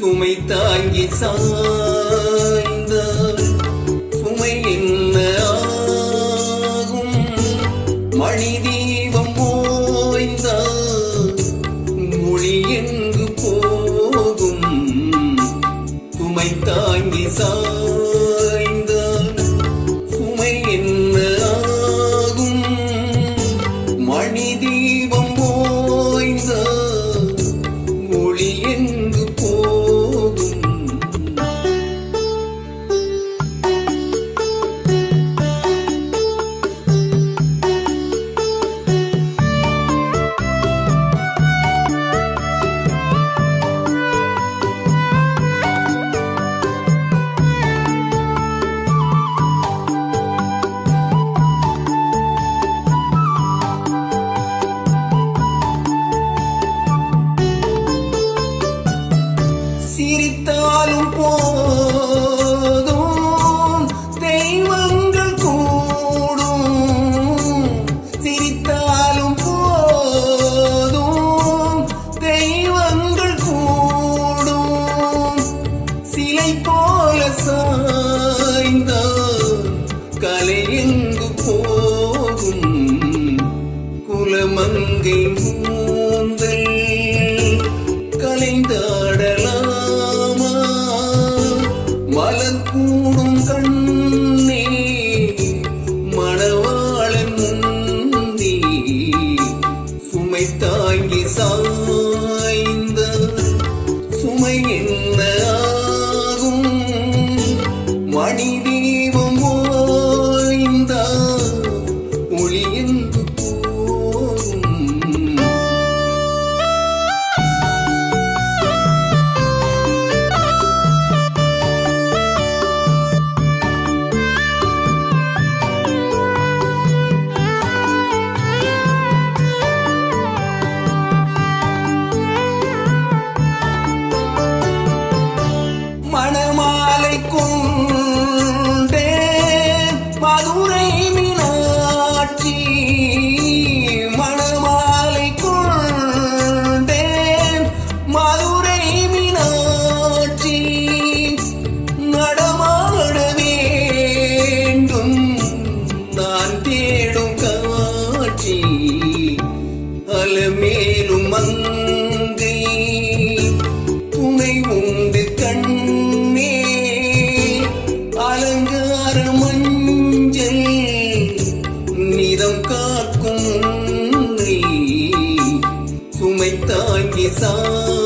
சுமை தாங்கி சா சிரித்தாலும் போதும். தெய்வங்கள் கூடும். சிரித்தாலும் போதும். தெய்வங்கள் கூடும். சிலை போல சாய்ந்தால் கலை எங்கு போகும்? குலமங்கை மூ தாங்கி சாய்ந்த சுமை என்ன ஆகும்? மணி மீனாட்சி மணமாலை கொண்டே மதுரை மீனாட்சி நடமாட வேண்டும் நான் தேடும் காட்சி அலமேலும் மங்கை தாங்கி சாய்ந்த